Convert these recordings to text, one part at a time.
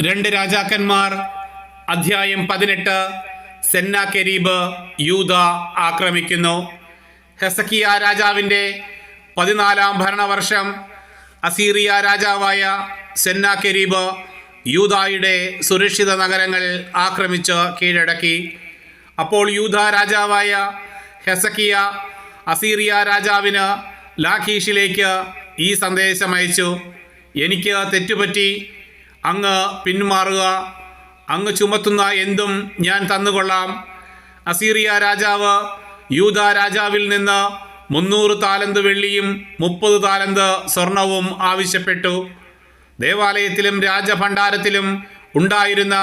രണ്ട് രാജാക്കന്മാർ അധ്യായം പതിനെട്ട് സെന്നാകെരീബ് യൂത ആക്രമിക്കുന്നു. ഹെസക്കിയ രാജാവിന്റെ പതിനാലാം ഭരണവർഷം അസീറിയ രാജാവായ സെന്നാകെരീബ് യൂതായുടെ സുരക്ഷിത നഗരങ്ങൾ ആക്രമിച്ച് കീഴടക്കി. അപ്പോൾ യൂത രാജാവായ ഹെസക്കിയ അസീറിയ രാജാവിന് ലാഖീഷിലേക്ക് ഈ സന്ദേശം അയച്ചു. എനിക്ക് തെറ്റുപറ്റി അങ്ങ് പിന്മാറുക അങ്ങ് ചുമത്തുന്ന എന്തും ഞാൻ തന്നുകൊള്ളാം. അസീറിയ രാജാവ് യൂത രാജാവിൽ നിന്ന് മുന്നൂറ് താലന്ത് വെള്ളിയും മുപ്പത് താലന്ത് സ്വർണവും ആവശ്യപ്പെട്ടു. ദേവാലയത്തിലും രാജഭണ്ഡാരത്തിലും ഉണ്ടായിരുന്ന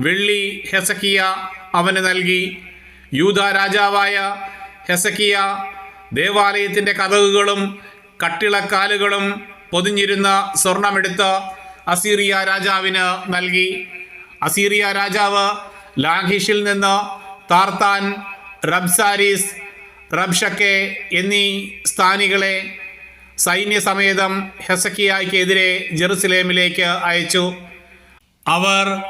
വെള്ളി ഹെസക്കിയ അവന് നൽകി. യൂത രാജാവായ ഹെസക്കിയ ദേവാലയത്തിന്റെ കഥകുകളും കട്ടിളക്കാലുകളും പൊതിഞ്ഞിരുന്ന സ്വർണമെടുത്ത് അസീറിയ രാജാവിന് നൽകി. അസീറിയ രാജാവ് ലാഹിഷിൽ നിന്ന് താർത്താൻ റബ്സാരിസ് റബ്ഷക്കെ എന്നീ സ്ഥാനികളെ സൈന്യസമേതം ഹെസക്കിയായ്ക്കെതിരെ ജെറുസലേമിലേക്ക് അയച്ചു. അവർ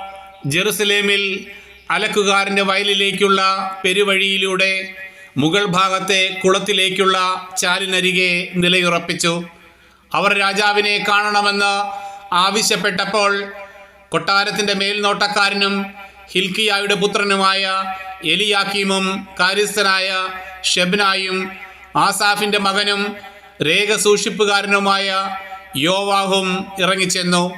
ജെറുസലേമിൽ അലക്കുകാരന്റെ വയലിലേക്കുള്ള പെരുവഴിയിലൂടെ മുഗൾ ഭാഗത്തെ കുളത്തിലേക്കുള്ള ചാലിനരികെ നിലയുറപ്പിച്ചു. അവർ രാജാവിനെ കാണണമെന്ന് ആവശ്യപ്പെട്ടപ്പോൾ കൊട്ടാരത്തിന്റെ മേൽനോട്ടക്കാരനും ഹിൽക്കിയായുടെ പുത്രനുമായ എലിയാക്കീമും കാര്യസ്ഥനായ ഷെബ്നായും ആസാഫിന്റെ മകനും രേഖ സൂക്ഷിപ്പുകാരനുമായ യോവാഹും ഇറങ്ങിച്ചെന്നു.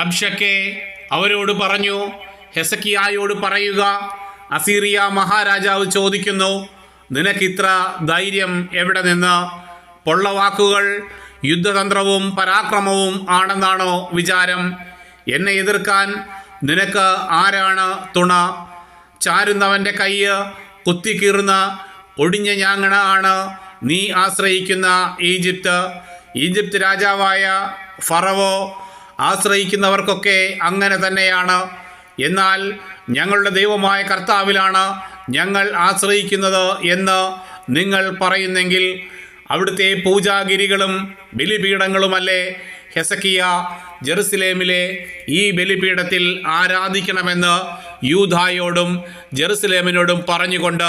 റബ്ഷക്കെ അവരോട് പറഞ്ഞു ഹെസക്കിയായോട് പറയുക അസീറിയ മഹാരാജാവ് ചോദിക്കുന്നു നിനക്കിത്ര ധൈര്യം എവിടെ നിന്ന്? പൊള്ളവാക്കുകൾ യുദ്ധതന്ത്രവും പരാക്രമവും ആണെന്നാണോ വിചാരം? എന്നെ എതിർക്കാൻ നിനക്ക് ആരാണ് തുണ? ചാരുന്നവന്റെ കയ്യ് കുത്തിക്കീറുന്ന ഒടിഞ്ഞ ഞാങ്ങണ ആണ് നീ ആശ്രയിക്കുന്ന ഈജിപ്ത്. ഈജിപ്ത് രാജാവായ ഫറവോ ആശ്രയിക്കുന്നവർക്കൊക്കെ അങ്ങനെ തന്നെയാണ്. എന്നാൽ ഞങ്ങളുടെ ദൈവമായ കർത്താവിലാണ് ഞങ്ങൾ ആശ്രയിക്കുന്നത് എന്ന് നിങ്ങൾ പറയുന്നെങ്കിൽ അവിടുത്തെ പൂജാഗിരികളും ബലിപീഠങ്ങളുമല്ലേ? ഹെസക്കിയ ജെറുസലേമിലെ ഈ ബലിപീഠത്തിൽ ആരാധിക്കണമെന്ന് യൂധായോടും ജെറുസലേമിനോടും പറഞ്ഞുകൊണ്ട്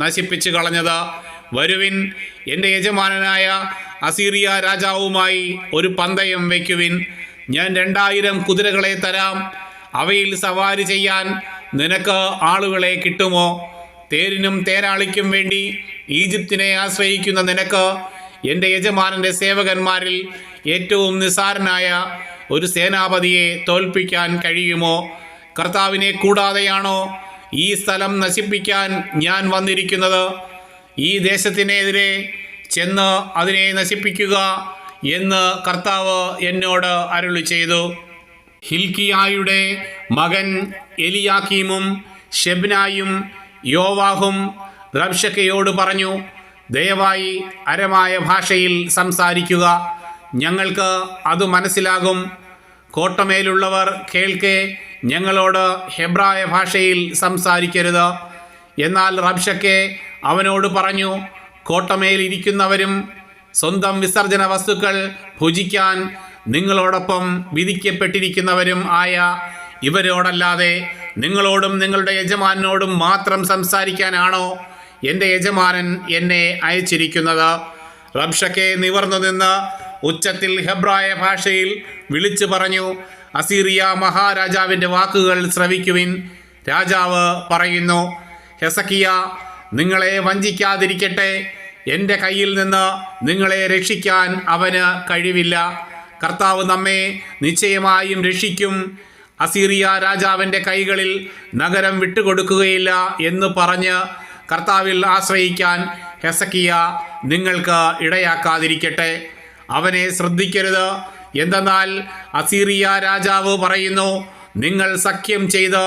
നശിപ്പിച്ചു കളഞ്ഞത്. വരുവിൻ എന്റെ യജമാനനായ അസീറിയ രാജാവുമായി ഒരു പന്തയം വയ്ക്കുവിൻ. ഞാൻ രണ്ടായിരം കുതിരകളെ തരാം. അവയിൽ സവാരി ചെയ്യാൻ നിനക്ക് ആളുകളെ കിട്ടുമോ? തേരിനും തേരാളിക്കും വേണ്ടി ഈജിപ്തിനെ ആശ്രയിക്കുന്ന നിനക്ക് എന്റെ യജമാനന്റെ സേവകന്മാരിൽ ഏറ്റവും നിസാരനായ ഒരു സേനാപതിയെ തോൽപ്പിക്കാൻ കഴിയുമോ? കർത്താവിനെ കൂടാതെയാണോ ഈ സ്ഥലം നശിപ്പിക്കാൻ ഞാൻ വന്നിരിക്കുന്നത്? ഈ ദേശത്തിനെതിരെ ചെന്ന് അതിനെ നശിപ്പിക്കുക എന്ന് കർത്താവ് എന്നോട് അരുളി ചെയ്തു. ഹിൽക്കിയായുടെ മകൻ എലിയാക്കീമും ഷെബ്നായും യോവാഹും റബ്ഷക്കയോട് പറഞ്ഞു ദയവായി അരമായ ഭാഷയിൽ സംസാരിക്കുക. ഞങ്ങൾക്ക് അത് മനസ്സിലാകും. കോട്ടമേലുള്ളവർ കേൾക്കെ ഞങ്ങളോട് ഹെബ്രായ ഭാഷയിൽ സംസാരിക്കരുത്. എന്നാൽ റബ്ഷക്കെ അവനോട് പറഞ്ഞു കോട്ടമേലിരിക്കുന്നവരും സ്വന്തം വിസർജന വസ്തുക്കൾ ഭുജിക്കാൻ നിങ്ങളോടൊപ്പം വിധിക്കപ്പെട്ടിരിക്കുന്നവരും ആയ ഇവരോടല്ലാതെ നിങ്ങളോടും നിങ്ങളുടെ യജമാനോടും മാത്രം സംസാരിക്കാനാണോ എന്റെ യജമാനൻ എന്നെ അയച്ചിരിക്കുന്നത്. റബ്ഷക്കെ നിവർന്നു നിന്ന് ഉച്ചത്തിൽ ഹെബ്രായ ഭാഷയിൽ വിളിച്ചു പറഞ്ഞു അസീറിയ മഹാരാജാവിന്റെ വാക്കുകൾ ശ്രവിക്കുവിൻ. രാജാവ് പറയുന്നു ഹെസക്കിയ നിങ്ങളെ വഞ്ചിക്കാതിരിക്കട്ടെ. എന്റെ കയ്യിൽ നിന്ന് നിങ്ങളെ രക്ഷിക്കാൻ അവന് കഴിവില്ല. കർത്താവ് നമ്മെ നിശ്ചയമായും രക്ഷിക്കും. അസീറിയ രാജാവിന്റെ കൈകളിൽ നഗരം വിട്ടുകൊടുക്കുകയില്ല എന്ന് പറഞ്ഞ് കർത്താവിൽ ആശ്രയിക്കാൻ ഹെസക്കിയ നിങ്ങൾക്ക് ഇടയാക്കാതിരിക്കട്ടെ. അവനെ ശ്രദ്ധിക്കരുത്. എന്തെന്നാൽ അസീറിയ രാജാവ് പറയുന്നു നിങ്ങൾ സഖ്യം ചെയ്ത്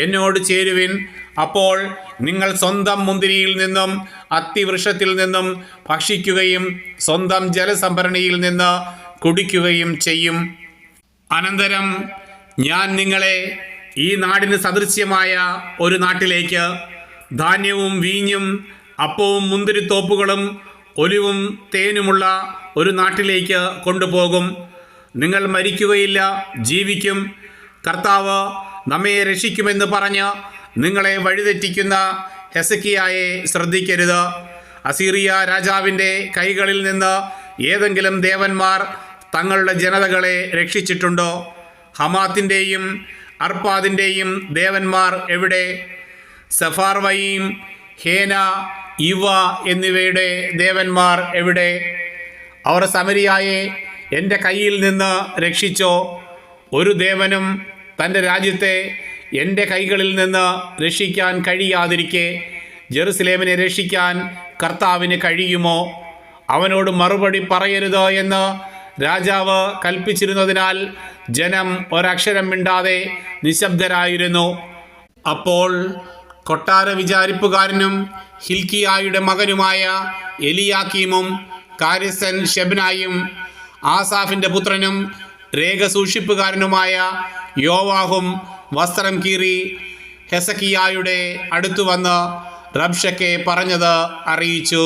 എന്നോട് ചേരുവിൻ. അപ്പോൾ നിങ്ങൾ സ്വന്തം മുന്തിരിയിൽ നിന്നും അത്തിവൃക്ഷത്തിൽ നിന്നും ഭക്ഷിക്കുകയും സ്വന്തം ജലസംഭരണിയിൽ നിന്ന് കുടിക്കുകയും ചെയ്യും. അനന്തരം ഞാൻ നിങ്ങളെ ഈ നാടിന് സദൃശ്യമായ ഒരു നാട്ടിലേക്ക് ധാന്യവും വീഞ്ഞും അപ്പവും മുന്തിരിത്തോപ്പുകളും ഒലിവും തേനുമുള്ള ഒരു നാട്ടിലേക്ക് കൊണ്ടുപോകും. നിങ്ങൾ മരിക്കുകയില്ല ജീവിക്കും. കർത്താവ് നമ്മെ രക്ഷിക്കുമെന്ന് പറഞ്ഞ് നിങ്ങളെ വഴിതെറ്റിക്കുന്ന ഹെസക്കിയായെ ശ്രദ്ധിക്കരുത്. അസീറിയ രാജാവിന്റെ കൈകളിൽ നിന്ന് ഏതെങ്കിലും ദേവന്മാർ തങ്ങളുടെ ജനതകളെ രക്ഷിച്ചിട്ടുണ്ടോ? ഹമാത്തിന്റെയും അർപ്പാദിന്റെയും ദേവന്മാർ എവിടെ? സഫാർവയും ഹേന ഇവ എന്നിവയുടെ ദേവന്മാർ എവിടെ? അവർ സമരിയായെ എന്റെ കയ്യിൽ നിന്ന് രക്ഷിച്ചോ? ഒരു ദേവനും തന്റെ രാജ്യത്തെ എന്റെ കൈകളിൽ നിന്ന് രക്ഷിക്കാൻ കഴിയാതിരിക്കെ ജെറുസലേമിനെ രക്ഷിക്കാൻ കർത്താവിന് കഴിയുമോ? അവനോട് മറുപടി പറയരുത് എന്ന് രാജാവ് കൽപ്പിച്ചിരുന്നതിനാൽ ജനം ഒരക്ഷരം മിണ്ടാതെ നിശബ്ദരായിരുന്നു. അപ്പോൾ കൊട്ടാര വിചാരിപ്പുകാരനും ഹിൽക്കിയായുടെ മകനുമായ എലിയാക്കീമും കാരിസൻ ഷെബ്നായും ആസാഫിന്റെ പുത്രനും രേഖ സൂക്ഷിപ്പുകാരനുമായ യോവാഹും വസ്ത്രം കീറി ഹെസക്കിയായുടെ അടുത്തു വന്ന് റബ്ഷക്കെ പറഞ്ഞത് അറിയിച്ചു.